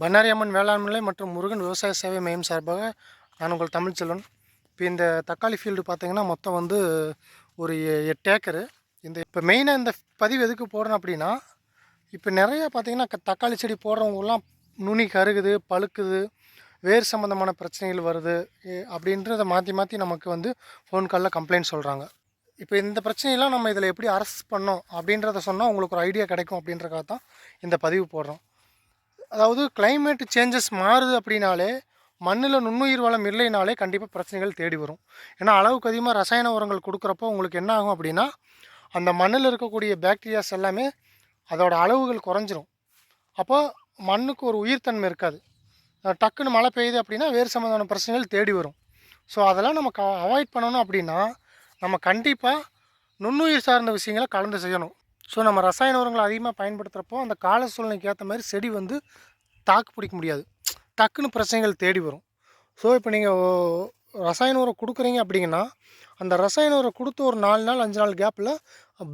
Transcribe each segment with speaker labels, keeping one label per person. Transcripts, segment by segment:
Speaker 1: பண்ணாரி அம்மன் வேளாண்மை மற்றும் முருகன் விவசாய சேவை மையம் சார்பாக நான் உங்கள் தமிழ்ச்செல்வன் இப்போ இந்த தக்காளி ஃபீல்டு பார்த்தீங்கன்னா மொத்தம் வந்து ஒரு எட்டு ஏக்கரு. இந்த இப்போ மெயினாக இந்த பதிவு எதுக்கு போடுறேன் அப்படின்னா இப்போ நிறைய பார்த்தீங்கன்னா தக்காளி செடி போடுறவங்கலாம் நுனி கருகுது பழுக்குது வேர் சம்மந்தமான பிரச்சனைகள் வருது அப்படின்றத மாற்றி மாற்றி நமக்கு வந்து ஃபோன் காலில் கம்ப்ளைண்ட் சொல்கிறாங்க இப்போ இந்த பிரச்சனையெல்லாம் நம்ம இதில் எப்படி அரசு பண்ணோம் அப்படின்றத சொன்னால் உங்களுக்கு ஒரு ஐடியா கிடைக்கும் அப்படின்றக்காக தான் இந்த பதிவு போடுறோம். அதாவது கிளைமேட் சேஞ்சஸ் மாறுது அப்படின்னாலே மண்ணில் நுண்ணுயிர் வளம் இல்லைனாலே கண்டிப்பாக பிரச்சனைகள் தேடி வரும். ஏன்னா அளவுக்கு அதிகமாக ரசாயன உரங்கள் கொடுக்குறப்போ உங்களுக்கு என்ன ஆகும் அப்படின்னா அந்த மண்ணில் இருக்கக்கூடிய பேக்டீரியாஸ் எல்லாமே அதோட அளவுகள் குறைஞ்சிரும். அப்போ மண்ணுக்கு ஒரு உயிர்த்தன்மை இருக்காது. டக்குன்னு மழை பெய்யுது அப்படின்னா வேறு சம்மந்தமான பிரச்சனைகள் தேடி வரும். ஸோ அதெல்லாம் நம்ம க அவாய்ட் பண்ணணும் அப்படின்னா நம்ம கண்டிப்பாக நுண்ணுயிர் சார்ந்த விஷயங்களை கலந்து செய்யணும். ஸோ நம்ம ரசாயன உரங்களை அதிகமாக பயன்படுத்துகிறப்போ அந்த கால சூழ்நிலைக்கு ஏற்ற மாதிரி செடி வந்து தாக்கு பிடிக்க முடியாது. டக்குன்னு பிரச்சனைகள் தேடி வரும். ஸோ இப்போ நீங்கள் ரசாயன உரம் கொடுக்குறீங்க அப்படிங்கன்னா அந்த ரசாயன உரம் கொடுத்து ஒரு நாலு நாள் அஞ்சு நாள் கேப்பில்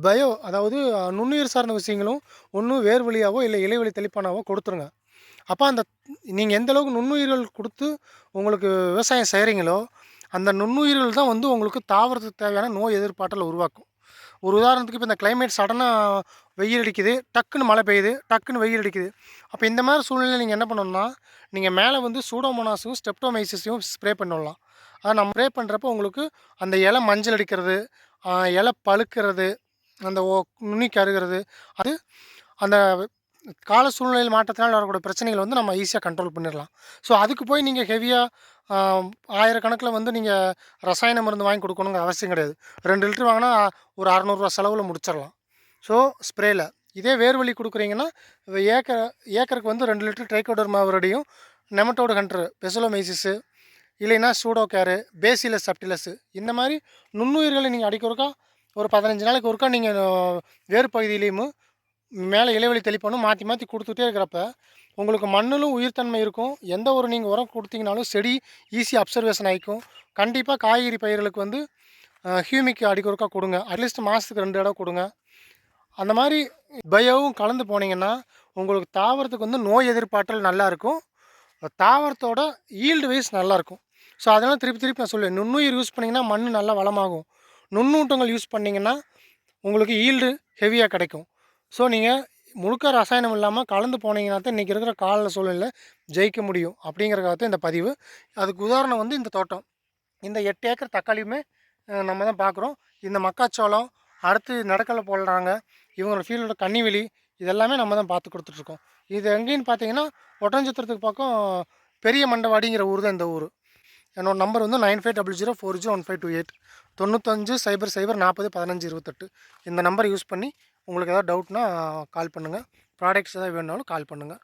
Speaker 1: பயோ அதாவது நுண்ணுயிர் சார்ந்த விஷயங்களும் ஒன்று வேர் வழியாவோ இல்லை இலைவழி தெளிப்பானாவோ கொடுத்துருங்க. அப்போ அந்த நீங்கள் எந்த அளவுக்கு நுண்ணுயிர்கள் கொடுத்து உங்களுக்கு விவசாயம் செய்கிறீங்களோ அந்த நுண்ணுயிர்கள் தான் வந்து உங்களுக்கு தாவரத்துக்கு தேவையான நோய் எதிர்ப்பாற்றலை உருவாக்கும். ஒரு உதாரணத்துக்கு இப்போ இந்த கிளைமேட் சடனாக வெயில் அடிக்குது டக்குன்னு மழை பெய்யுது டக்குன்னு வெயில் அடிக்குது. அப்போ இந்த மாதிரி சூழ்நிலையில் நீங்கள் என்ன பண்ணணும்னா நீங்கள் மேலே வந்து சூடோமோனாஸும் ஸ்டெப்டோமைசிஸையும் ஸ்ப்ரே பண்ணலாம் அதை நம்ம ஸ்ப்ரே பண்ணுறப்போ உங்களுக்கு அந்த இலை மஞ்சள் அடிக்கிறது இலை பழுக்கிறது அந்த ஓ நுனி கருகிறது அது அந்த கால சூழ்நிலையில் மாற்றத்தினால் வரக்கூடிய பிரச்சனைகள் வந்து நம்ம ஈஸியாக கண்ட்ரோல் பண்ணிடலாம். ஸோ அதுக்கு போய் நீங்கள் ஹெவியாக ஆயிரக்கணக்கில் வந்து நீங்கள் ரசாயன மருந்து வாங்கி கொடுக்கணுங்கிற அவசியம் கிடையாது. ரெண்டு லிட்டர் வாங்கினா ஒரு அறநூறுவா செலவில் முடிச்சிடலாம். ஸோ ஸ்ப்ரேயில் இதே வேர்வழி கொடுக்குறீங்கன்னா ஏக்கர் ஏக்கருக்கு வந்து ரெண்டு லிட்டர் ட்ரைகோடர் வருடையும் நெமட்டோடு ஹண்ட்ரு பெசலோமைசிஸு இல்லைன்னா சூடோ கேரு பேசிலஸ் சப்டிலஸ் இந்த மாதிரி நுண்ணுயிர்களை நீங்கள் அடிக்க ஒரு பதினஞ்சு நாளைக்கு ஒருக்கா நீங்கள் வேறு பகுதியிலையும் மேலே இலைவெளி தெளிப்பணும் மாற்றி மாற்றி கொடுத்துட்டே இருக்கிறப்ப உங்களுக்கு மண்ணிலும் உயிர்த்தன்மை இருக்கும். எந்த ஒரு நீங்கள் உரம் கொடுத்தீங்கனாலும் செடி ஈஸி அப்சர்வேஷன் ஆகிக்கும் கண்டிப்பாக காய்கறி பயிர்களுக்கு வந்து ஹியூமிக் அடிக்கொருக்கா கொடுங்க. அட்லீஸ்ட் மாதத்துக்கு ரெண்டு இடம் கொடுங்க. அந்த மாதிரி பயோவும் கலந்து போனீங்கன்னா உங்களுக்கு தாவரத்துக்கு வந்து நோய் எதிர்ப்பாற்றல் நல்லாயிருக்கும் தாவரத்தோட ஈல்டு வைஸ் நல்லாயிருக்கும் ஸோ அதனால் திருப்பி திருப்பி நான் சொல்லுவேன். நுண்ணுயிர் யூஸ் பண்ணிங்கன்னா மண் நல்லா வளமாகும். நுண்ணூட்டங்கள் யூஸ் பண்ணிங்கன்னா உங்களுக்கு ஈல்டு ஹெவியாக கிடைக்கும். ஸோ நீங்கள் முழுக்க ரசாயனம் இல்லாமல் கலந்து போனீங்கன்னா தான் இன்றைக்கி இருக்கிற கால சூழ்நிலையில் ஜெயிக்க முடியும். அப்படிங்கிறக்காக தான் இந்த பதிவு. அதுக்கு உதாரணம் வந்து இந்த தோட்டம். இந்த எட்டு ஏக்கர் தக்காளியுமே நம்ம தான் பார்க்குறோம் இந்த மக்காச்சோளம் அடுத்து நடக்கலை போடுறாங்க. இவங்களோட ஃபீல்டோட கன்னிவெளி இதெல்லாமே நம்ம தான் பார்த்து கொடுத்துட்ருக்கோம். இது எங்கேன்னு பார்த்தீங்கன்னா ஒட்டஞ்சத்திரத்துக்கு பக்கம் பெரிய மண்டவாடிங்கிற ஊர் தான் இந்த ஊர். என்னோடய நம்பர் வந்து nine five double zero four zero one five two eight தொண்ணூத்தஞ்சு சைபர் சைபர் நாற்பது பதினஞ்சு இருபத்தெட்டு. இந்த நம்பர் யூஸ் பண்ணி உங்களுக்கு ஏதாவது டவுட்னா கால் பண்ணுங்கள் ப்ராடக்ட்ஸ் ஏதாவது வேணுனாலும் கால் பண்ணுங்கள்